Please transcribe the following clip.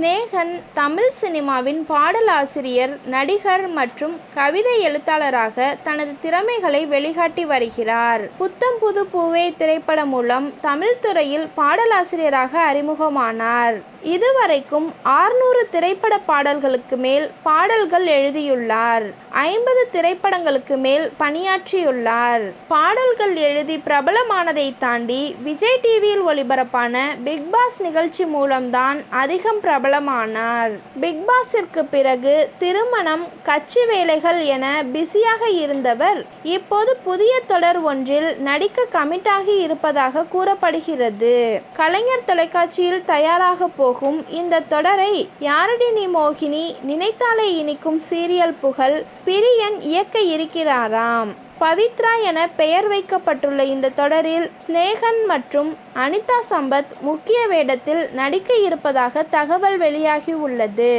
சிநேகன் தமிழ் சினிமாவின் பாடலாசிரியர் நடிகர் மற்றும் கவிதை எழுத்தாளராக தனது திறமைகளை வெளிகாட்டி வருகிறார். புத்தம் புது பூவே திரைப்படம் மூலம் தமிழ் துறையில் பாடலாசிரியராக அறிமுகமானார். இதுவரைக்கும் ஆறுநூறு திரைப்பட பாடல்களுக்கு மேல் பாடல்கள் எழுதியுள்ளார். ஐம்பது திரைப்படங்களுக்கு மேல் பணியாற்றியுள்ளார். பாடல்கள் எழுதி பிரபலமானதை தாண்டி விஜய் டிவியில் ஒளிபரப்பான பிக் பாஸ் நிகழ்ச்சி மூலம்தான் அதிகம் பிரபலமானார். பிக் பாஸிற்கு பிறகு திருமணம் கட்சி வேலைகள் என பிஸியாக இருந்தவர் இப்போது புதிய தொடர் ஒன்றில் நடிக்க கமிட்டாகி இருப்பதாக கூறப்படுகிறது. கலைஞர் தொலைக்காட்சியில் தயாராக போகும் இந்த தொடரை யாரடி நீ மோகினி? நினைத்தாலே இனிக்கும் சீரியல் புகழ் பிரியன் இயக்க இருக்கிறாராம். பவித்ரா என பெயர் வைக்கப்பட்டுள்ள இந்த தொடரில் ஸ்னேகன் மற்றும் அனிதா சம்பத் முக்கிய வேடத்தில் நடிக்க இருப்பதாக தகவல் வெளியாகி உள்ளது.